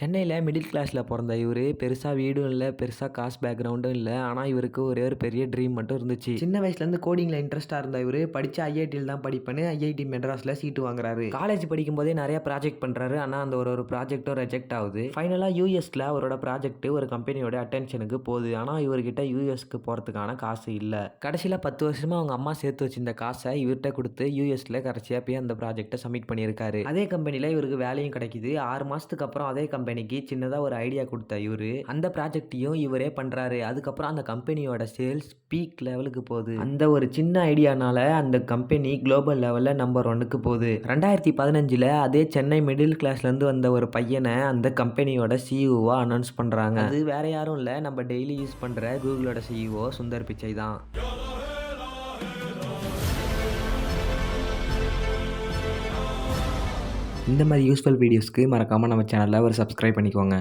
சென்னையில் மிடில் கிளாஸில் பிறந்த இவரு, பெருசாக வீடும் இல்லை பெருசாக காசு பேக்ரவுண்டும் இல்லை ஆனால் இவருக்கு ஒரே ஒரு பெரிய ட்ரீம் மட்டும் இருந்துச்சு. சின்ன வயசுலேருந்து கோடிங்கில் இன்ட்ரெஸ்ட்டாக இருந்த இவரு, படித்து ஐஐடில தான் படிப்பேன்னு ஐஐடி மெட்ராஸில் சீட்டு வாங்குறாரு. காலேஜ் படிக்கும்போதே நிறைய ப்ராஜெக்ட் பண்ணுறாரு ஆனால் அந்த ஒரு ஒரு ப்ராஜெக்ட்டும் ரெஜெக்ட் ஆகுது. ஃபைனலாக யூஎஸில் அவரோட ப்ராஜெக்ட் ஒரு கம்பெனியோட அட்டென்ஷனுக்கு போகுது. ஆனால் இவர்கிட்ட யூஎஸ்க்கு போகிறதுக்கான காசு இல்லை கடைசியில் பத்து வருஷமாக அவங்க அம்மா சேர்த்து வச்சிருந்த காசை இவர்கிட்ட கொடுத்து யூஎஸில் கடைசியாக போய் அந்த ப்ராஜெக்டை சப்மிட் பண்ணியிருக்காரு. அதே கம்பெனியில் இவருக்கு வேலையும் கிடைக்குது. ஆறு மாதத்துக்கு அப்புறம் அதே கம்பெனி கம்பெனிக்கு சின்னதாக ஒரு ஐடியா கொடுத்த இவரு, அந்த ப்ராஜெக்ட்டையும் இவரே பண்ணுறாரு அதுக்கப்புறம் அந்த கம்பெனியோட சேல்ஸ் பீக் லெவலுக்கு போகுது. அந்த ஒரு சின்ன ஐடியானால அந்த கம்பெனி குளோபல் லெவலில் நம்பர் ஒன்னுக்கு போகுது. 2015ல அதே சென்னை மிடில் கிளாஸ்லேருந்து வந்த ஒரு பையனை அந்த கம்பெனியோட சிஇஓவாக அனௌன்ஸ் பண்ணுறாங்க அது வேற யாரும் இல்லை நம்ம டெய்லி யூஸ் பண்ணுற கூகுளோட சிஇஓ சுந்தர் பிச்சை தான். இந்த மாதிரி யூஸ்ஃபுல் வீடியோஸ்க்கு மறக்காமல் நம்ம சேனலில் ஒரு சப்ஸ்கிரைப் பண்ணிக்கோங்க.